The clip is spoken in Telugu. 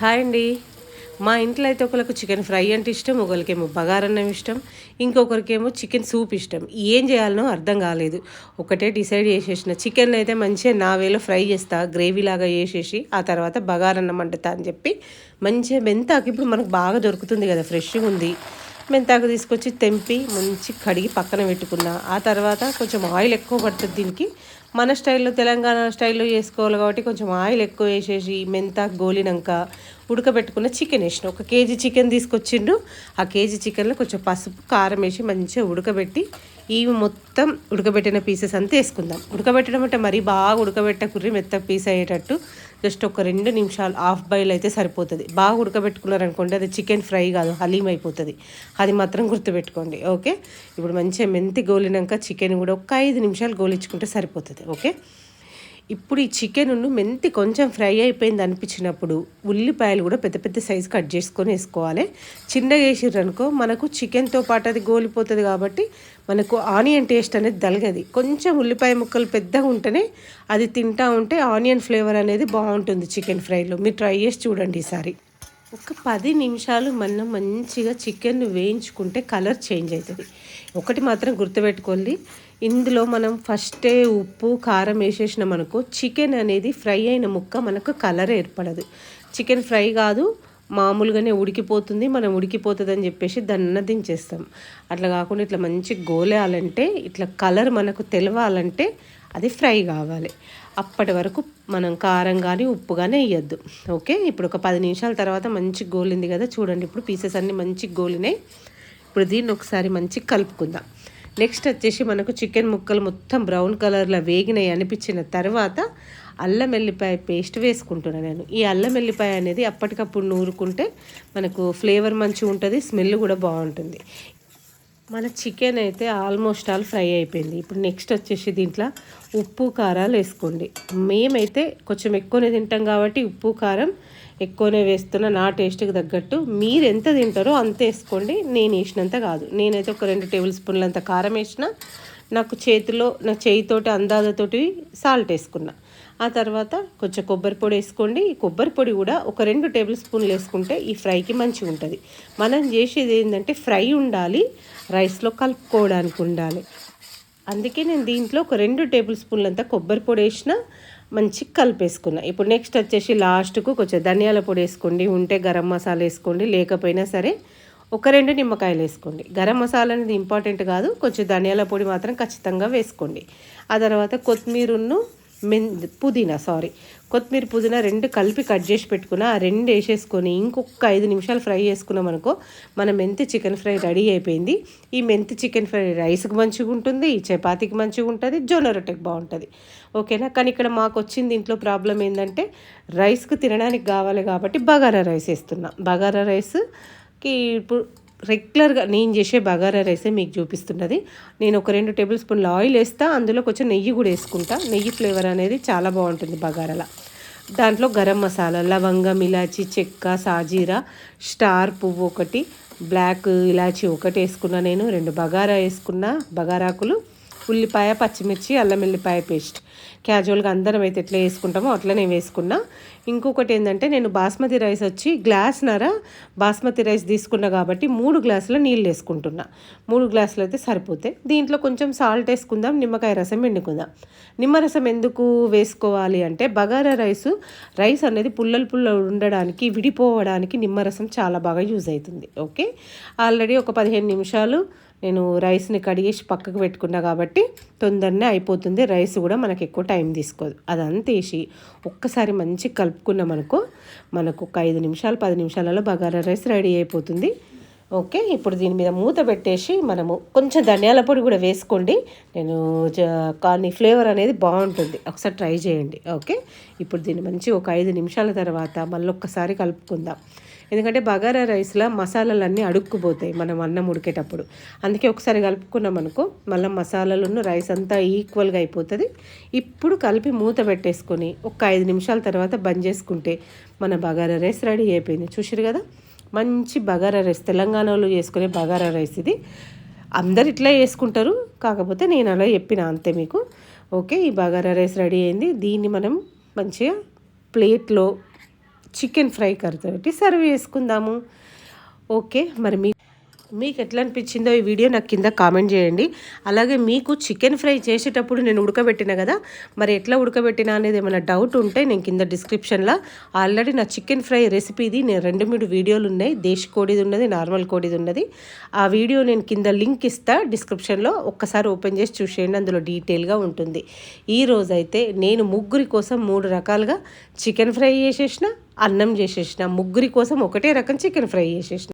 హాయ్ అండి. మా ఇంట్లో అయితే ఒకరికి చికెన్ ఫ్రై అంటే ఇష్టం ఒకరికేమో బగారన్నం ఇష్టం ఇంకొకరికేమో చికెన్ సూప్ ఇష్టం. ఏం చేయాలనో అర్థం కాలేదు. ఒకటే డిసైడ్ చేసేసిన. చికెన్ అయితే మంచిగా నా వేలో ఫ్రై చేస్తా గ్రేవీ లాగా చేసేసి ఆ తర్వాత బగారన్నం అంటుతా అని చెప్పి మంచిగా మెంతాకు. ఇప్పుడు మనకు బాగా దొరుకుతుంది కదా ఫ్రెష్గా ఉంది. మెంతాకు తీసుకొచ్చి తెంపి మంచి కడిగి పక్కన పెట్టుకున్న. ఆ తర్వాత కొంచెం ఆయిల్ ఎక్కువ పడుతుంది దీనికి. మన స్టైల్లో తెలంగాణ స్టైల్లో చేసుకోవాలి కాబట్టి కొంచెం ఆయిల్ ఎక్కువ వేసేసి మెంతాకు గోలినాక ఉడకబెట్టుకున్న చికెన్ వేసిన. ఒక కేజీ చికెన్ తీసుకొచ్చిండు. ఆ కేజీ చికెన్లో కొంచెం పసుపు కారం వేసి మంచిగా ఉడకబెట్టి ఇవి మొత్తం ఉడకబెట్టిన పీసెస్ అంతా వేసుకుందాం. ఉడకబెట్టడం అంటే మరీ బాగా ఉడకబెట్టకుర్రి మెత్త పీస్ అయ్యేటట్టు. జస్ట్ ఒక రెండు నిమిషాలు హాఫ్ బాయిల్ అయితే సరిపోతుంది. బాగా ఉడకబెట్టుకున్నారనుకోండి అది చికెన్ ఫ్రై కాదు హలీం అయిపోతుంది. అది మాత్రం గుర్తుపెట్టుకోండి ఓకే? ఇప్పుడు మంచిగా మెంతి గోలినాక చికెన్ కూడా ఒక ఐదు నిమిషాలు గోలించుకుంటే సరిపోతుంది ఓకే? ఇప్పుడు ఈ చికెన్ మెంతి కొంచెం ఫ్రై అయిపోయింది అనిపించినప్పుడు ఉల్లిపాయలు కూడా పెద్ద పెద్ద సైజు కట్ చేసుకొని వేసుకోవాలి. చిన్నగా వేసిర్రనుకో మనకు చికెన్తో పాటు అది గోలిపోతుంది కాబట్టి మనకు ఆనియన్ టేస్ట్ అనేది దలగది కొంచెం ఉల్లిపాయ ముక్కలు పెద్దగా ఉంటేనే అది తింటా ఉంటే ఆనియన్ ఫ్లేవర్ అనేది బాగుంటుంది చికెన్ ఫ్రైలో మీరు ట్రై చేసి చూడండి ఈసారి. ఒక పది నిమిషాలు మనం మంచిగా చికెన్ వేయించుకుంటే కలర్ చేంజ్ అవుతుంది. ఒకటి మాత్రం గుర్తుపెట్టుకోండి. ఇందులో మనం ఫస్టే ఉప్పు కారం వేసేసినాం అనుకో చికెన్ అనేది ఫ్రై అయిన ముక్క మనకు కలర్ ఏర్పడదు. చికెన్ ఫ్రై కాదు మామూలుగానే ఉడికిపోతుంది మనం ఉడికిపోతుంది అని చెప్పేసి దాన్ని దించేస్తాం. అట్లా కాకుండా ఇట్లా మంచి గోలేయాలంటే ఇట్లా కలర్ మనకు తెలవాలంటే అది ఫ్రై కావాలి. అప్పటి వరకు మనం కారం కానీ ఉప్పు కానీ వేయద్దు. ఓకే ఇప్పుడు ఒక పది నిమిషాల తర్వాత మంచి గోలింది కదా చూడండి. ఇప్పుడు పీసెస్ అన్నీ మంచి గోలినాయి. ఇప్పుడు దీన్ని ఒకసారి మంచి కలుపుకుందాం. నెక్స్ట్ వచ్చేసి మనకు చికెన్ ముక్కలు మొత్తం బ్రౌన్ కలర్లో వేగినాయి అనిపించిన తర్వాత అల్లం వెల్లిపాయ పేస్ట్ వేసుకుంటున్నాను నేను. ఈ అల్లం వెల్లిపాయ అనేది అప్పటికప్పుడు నూరుకుంటే మనకు ఫ్లేవర్ మంచిగా ఉంటుంది స్మెల్ కూడా బాగుంటుంది. మన చికెన్ అయితే ఆల్మోస్ట్ ఆల్ ఫ్రై అయిపోయింది. ఇప్పుడు నెక్స్ట్ వచ్చేసి దీంట్లో ఉప్పు కారాలు వేసుకోండి. మేమైతే కొంచెం ఎక్కువనే తింటాం కాబట్టి ఉప్పు కారం ఎక్కువనే వేస్తున్న నా టేస్ట్కి తగ్గట్టు మీరు ఎంత తింటారో అంత వేసుకోండి. నేను వేసినంత కాదు. నేనైతే ఒక రెండు టేబుల్ స్పూన్లు అంత కారం వేసిన నాకు చేతిలో నా చేయితోటి అందాజతోటి సాల్ట్ వేసుకున్నా. ఆ తర్వాత కొంచెం కొబ్బరి పొడి వేసుకోండి. ఈ కొబ్బరి పొడి కూడా ఒక రెండు టేబుల్ స్పూన్లు వేసుకుంటే ఈ ఫ్రైకి మంచిగా ఉంటుంది. మనం చేసేది ఏంటంటే ఫ్రై ఉండాలి రైస్లో కలుపుకోవడానికి ఉండాలి. అందుకే నేను దీంట్లో ఒక రెండు టేబుల్ స్పూన్లంతా కొబ్బరి పొడి వేసిన మంచి కలిపేసుకున్నా. ఇప్పుడు నెక్స్ట్ వచ్చేసి లాస్ట్కు కొంచెం ధనియాల పొడి వేసుకోండి ఉంటే గరం మసాలా వేసుకోండి లేకపోయినా సరే ఒక రెండు నిమ్మకాయలు వేసుకోండి. గరం మసాలా అనేది ఇంపార్టెంట్ కాదు కొంచెం ధనియాల పొడి మాత్రం ఖచ్చితంగా వేసుకోండి. ఆ తర్వాత కొత్తిమీరను మెన్ పుదీనా సారీ కొత్తిమీర పుదీనా రెండు కలిపి కట్ చేసి పెట్టుకున్న ఆ రెండు వేసేసుకొని ఇంకొక ఐదు నిమిషాలు ఫ్రై చేసుకున్నాం అనుకో మన మెంతి చికెన్ ఫ్రై రెడీ అయిపోయింది. ఈ మెంతి చికెన్ ఫ్రై రైస్కి మంచిగా ఉంటుంది చపాతీకి మంచిగా ఉంటుంది జొన్న రొట్టెకి బాగుంటుంది. ఓకేనా? కానీ ఇక్కడ మాకు వచ్చింది ఇంట్లో ప్రాబ్లం ఏంటంటే రైస్కు తినడానికి కావాలి కాబట్టి బగారా రైస్ వేస్తున్నా. బగారా రైస్కి ఇప్పుడు రెగ్యులర్గా నేను చేసే బగారా రైసే మీకు చూపిస్తున్నది. నేను ఒక రెండు టేబుల్ స్పూన్ల ఆయిల్ వేస్తా అందులో కొంచెం నెయ్యి కూడా వేసుకుంటా. నెయ్యి ఫ్లేవర్ అనేది చాలా బాగుంటుంది బగారాల. దాంట్లో గరం మసాలా లవంగం ఇలాచి చెక్క సాజీరా స్టార్ పువ్వు ఒకటి బ్లాక్ ఇలాచి ఒకటి వేసుకున్నా నేను రెండు బగారా వేసుకున్న బగారాకులు. ఉల్లిపాయ పచ్చిమిర్చి అల్లం వెల్లిపాయ పేస్ట్. క్యాజువల్గా అందరం అయితే ఎట్లా వేసుకుంటామో అట్లనే వేసుకున్నా. ఇంకొకటి ఏంటంటే నేను బాస్మతి రైస్ వచ్చి గ్లాస్ నర బాస్మతి రైస్ తీసుకున్నా కాబట్టి మూడు గ్లాసుల నీళ్ళు వేసుకుంటున్నా. మూడు గ్లాసులు అయితే సరిపోతాయి. దీంట్లో కొంచెం సాల్ట్ వేసుకుందాం నిమ్మకాయ రసం ఎండుకుందాం నిమ్మరసం ఎందుకు వేసుకోవాలి అంటే బగారా రైస్ రైస్ అనేది పుల్లలు పుల్లలు ఉండడానికి విడిపోవడానికి నిమ్మరసం చాలా బాగా యూజ్ అవుతుంది. ఓకే? ఆల్రెడీ ఒక పదిహేను నిమిషాలు నేను రైస్ని కడిగేసి పక్కకు పెట్టుకున్నా కాబట్టి తొందరనే అయిపోతుంది. రైస్ కూడా మనకు ఎక్కువ టైం తీసుకోదు. అదంతా వేసి ఒక్కసారి మంచి కలుపుకున్నాం అనుకో మనకు ఒక ఐదు నిమిషాలు పది నిమిషాలలో బగారా రైస్ రెడీ అయిపోతుంది. ఓకే ఇప్పుడు దీని మీద మూత పెట్టేసి మనము కొంచెం ధనియాల పొడి కూడా వేసుకోండి. నేను కానీ ఫ్లేవర్ అనేది బాగుంటుంది. ఒకసారి ట్రై చేయండి. ఓకే ఇప్పుడు దీన్ని మంచి ఒక ఐదు నిమిషాల తర్వాత మళ్ళీ ఒక్కసారి కలుపుకుందాం. ఎందుకంటే బగారా రైస్లో మసాలాలన్నీ అడుక్కుపోతాయి మనం అన్నం ఉడికేటప్పుడు. అందుకే ఒకసారి కలుపుకున్నాం అనుకో మళ్ళీ మసాలాలను రైస్ అంతా ఈక్వల్గా అయిపోతుంది. ఇప్పుడు కలిపి మూత పెట్టేసుకొని ఒక ఐదు నిమిషాల తర్వాత బంద్ చేసుకుంటే మన బగారా రైస్ రెడీ అయిపోయింది. చూసారు కదా? మంచి బగారా రైస్. తెలంగాణలో చేసుకునే బగారా రైస్ ఇది. అందరు ఇట్లా చేసుకుంటారు. కాకపోతే నేను అలా చెప్పిన అంతే మీకు. ఓకే ఈ బగారా రైస్ రెడీ అయింది. దీన్ని మనం మంచిగా ప్లేట్లో చికెన్ ఫ్రై కర్రీ సర్వ్ చేసుకుందాము. ఓకే మరి మీ మీకు ఎట్లా అనిపించిందో ఈ వీడియో నాకు కింద కామెంట్ చేయండి. అలాగే మీకు చికెన్ ఫ్రై చేసేటప్పుడు నేను ఉడకబెట్టిన కదా మరి ఎట్లా ఉడకబెట్టినా అనేది ఏమైనా డౌట్ ఉంటే నేను కింద డిస్క్రిప్షన్లో ఆల్రెడీ నా చికెన్ ఫ్రై రెసిపీది నేను రెండు మూడు వీడియోలు ఉన్నాయి. దేశ్ కోడిది ఉన్నది నార్మల్ కోడిది ఉన్నది. ఆ వీడియో నేను కింద లింక్ ఇస్తా డిస్క్రిప్షన్లో ఒక్కసారి ఓపెన్ చేసి చూసేయండి అందులో డీటెయిల్గా ఉంటుంది. ఈ రోజైతే నేను ముగ్గురి కోసం మూడు రకాలుగా చికెన్ ఫ్రై చేసేసిన అన్నం చేసేసిన. ముగ్గురి కోసం ఒకటే రకం చికెన్ ఫ్రై చేసేసిన.